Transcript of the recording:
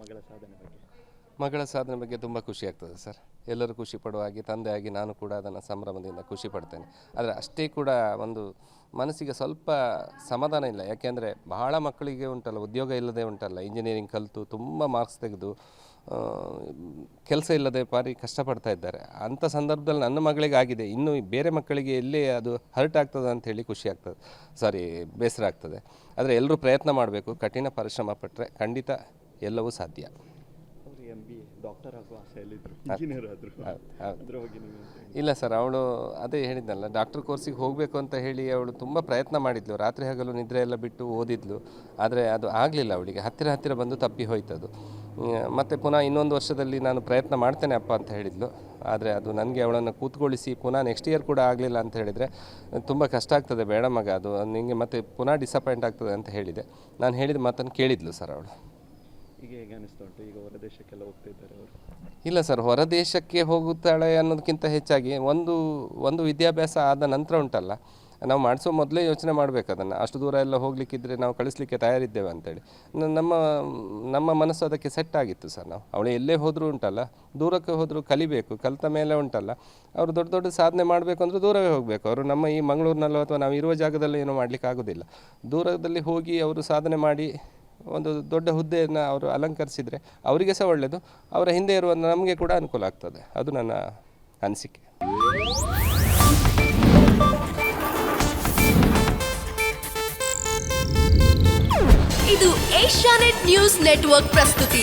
ಮಗಳ ಸಾಧನೆ ಬಗ್ಗೆ? ಮಗಳ ಸಾಧನೆ ಬಗ್ಗೆ ತುಂಬ ಖುಷಿ ಆಗ್ತದೆ ಸರ್. ಎಲ್ಲರೂ ಖುಷಿ ಪಡುವ ಹಾಗೆ ತಂದೆಯಾಗಿ ನಾನು ಕೂಡ ಅದನ್ನು ಸಂಭ್ರಮದಿಂದ ಖುಷಿ ಪಡ್ತೇನೆ. ಆದರೆ ಅಷ್ಟೇ ಕೂಡ ಒಂದು ಮನಸ್ಸಿಗೆ ಸ್ವಲ್ಪ ಸಮಾಧಾನ ಇಲ್ಲ. ಯಾಕೆಂದರೆ ಬಹಳ ಮಕ್ಕಳಿಗೆ ಉಂಟಲ್ಲ, ಉದ್ಯೋಗ ಇಲ್ಲದೆ ಉಂಟಲ್ಲ. ಇಂಜಿನಿಯರಿಂಗ್ ಕಲಿತು ತುಂಬ ಮಾರ್ಕ್ಸ್ ತೆಗೆದು ಕೆಲಸ ಇಲ್ಲದೆ ಭಾರಿ ಕಷ್ಟಪಡ್ತಾ ಇದ್ದಾರೆ. ಅಂಥ ಸಂದರ್ಭದಲ್ಲಿ ನನ್ನ ಮಗಳಿಗೆ ಆಗಿದೆ. ಇನ್ನು ಬೇರೆ ಮಕ್ಕಳಿಗೆ ಎಲ್ಲಿ ಅದು ಹರ್ಟ್ ಆಗ್ತದೆ ಅಂತ ಹೇಳಿ ಖುಷಿ ಆಗ್ತದೆ. ಸಾರಿ ಬೇಸರ ಆಗ್ತದೆ. ಆದರೆ ಎಲ್ಲರೂ ಪ್ರಯತ್ನ ಮಾಡಬೇಕು. ಕಠಿಣ ಪರಿಶ್ರಮ ಪಟ್ಟರೆ ಖಂಡಿತ ಎಲ್ಲವೂ ಸಾಧ್ಯ. ಇಲ್ಲ ಸರ್ ಅವಳು ಅದೇ ಹೇಳಿದ್ನಲ್ಲ ಡಾಕ್ಟರ್ ಕೋರ್ಸಿಗೆ ಹೋಗಬೇಕು ಅಂತ ಹೇಳಿ ಅವಳು ತುಂಬ ಪ್ರಯತ್ನ ಮಾಡಿದ್ಲು. ರಾತ್ರಿ ಹಗಲು ನಿದ್ರೆ ಎಲ್ಲ ಬಿಟ್ಟು ಓದಿದ್ಲು. ಆದರೆ ಅದು ಆಗಲಿಲ್ಲ ಅವಳಿಗೆ. ಹತ್ತಿರ ಹತ್ತಿರ ಬಂದು ತಪ್ಪಿ ಹೋಯ್ತದು. ಮತ್ತು ಪುನಃ ಇನ್ನೊಂದು ವರ್ಷದಲ್ಲಿ ನಾನು ಪ್ರಯತ್ನ ಮಾಡ್ತೇನೆ ಅಪ್ಪ ಅಂತ ಹೇಳಿದ್ಲು. ಆದರೆ ಅದು ನನಗೆ ಅವಳನ್ನು ಕೂತ್ಕೊಳಿಸಿ ಪುನಃ ನೆಕ್ಸ್ಟ್ ಇಯರ್ ಕೂಡ ಆಗಲಿಲ್ಲ ಅಂತ ಹೇಳಿದರೆ ತುಂಬ ಕಷ್ಟ ಆಗ್ತದೆ ಬೇಡ ಮಗ ಅದು. ನಿಮಗೆ ಮತ್ತೆ ಪುನಃ ಡಿಸಪಾಯಿಂಟ್ ಆಗ್ತದೆ ಅಂತ ಹೇಳಿದೆ. ನಾನು ಹೇಳಿದ ಮಾತನ್ನು ಕೇಳಿದ್ಲು ಸರ್ ಅವಳು. ಈಗ ಹೋಗ್ತಾ ಇದ್ದಾರೆ ಇಲ್ಲ ಸರ್, ಹೊರ ದೇಶಕ್ಕೆ ಹೋಗುತ್ತಾಳೆ ಅನ್ನೋದಕ್ಕಿಂತ ಹೆಚ್ಚಾಗಿ ಒಂದು ಒಂದು ವಿದ್ಯಾಭ್ಯಾಸ ಆದ ನಂತರ ಉಂಟಲ್ಲ, ನಾವು ಮಾಡಿಸೋ ಮೊದಲೇ ಯೋಚನೆ ಮಾಡಬೇಕು ಅದನ್ನು. ಅಷ್ಟು ದೂರ ಎಲ್ಲ ಹೋಗಲಿಕ್ಕಿದ್ರೆ ನಾವು ಕಳಿಸ್ಲಿಕ್ಕೆ ತಯಾರಿದ್ದೇವೆ ಅಂತೇಳಿ. ನಮ್ಮ ನಮ್ಮ ಮನಸ್ಸು ಅದಕ್ಕೆ ಸೆಟ್ ಆಗಿತ್ತು ಸರ್ ನಾವು. ಅವಳು ಎಲ್ಲೇ ಹೋದರೂ ಉಂಟಲ್ಲ, ದೂರಕ್ಕೆ ಹೋದರೂ ಕಲಿಬೇಕು, ಕಲಿತ ಮೇಲೆ ಉಂಟಲ್ಲ. ಅವರು ದೊಡ್ಡ ದೊಡ್ಡ ಸಾಧನೆ ಮಾಡಬೇಕು ಅಂದರೆ ದೂರವೇ ಹೋಗಬೇಕು. ಅವರು ನಮ್ಮ ಈ ಮಂಗಳೂರಿನಲ್ಲೋ ಅಥವಾ ನಾವು ಇರುವ ಜಾಗದಲ್ಲಿ ಏನೂ ಮಾಡಲಿಕ್ಕೆ ಆಗೋದಿಲ್ಲ ದೂರದಲ್ಲಿ ಹೋಗಿ ಅವರು ಸಾಧನೆ ಮಾಡಿ ಒಂದು ದೊಡ್ಡ ಹುದ್ದೆಯನ್ನು ಅವರು ಅಲಂಕರಿಸಿದರೆ ಅವರಿಗೆ ಸಹ ಒಳ್ಳೆಯದು ಅವರ ಹಿಂದೆ ಇರುವ ನಮಗೆ ಕೂಡ ಅನುಕೂಲ ಆಗ್ತದೆ. ಅದು ನನ್ನ ಅನಿಸಿಕೆ. ಇದು ಏಷ್ಯಾನೆಟ್ ನ್ಯೂಸ್ ನೆಟ್ವರ್ಕ್ ಪ್ರಸ್ತುತಿ.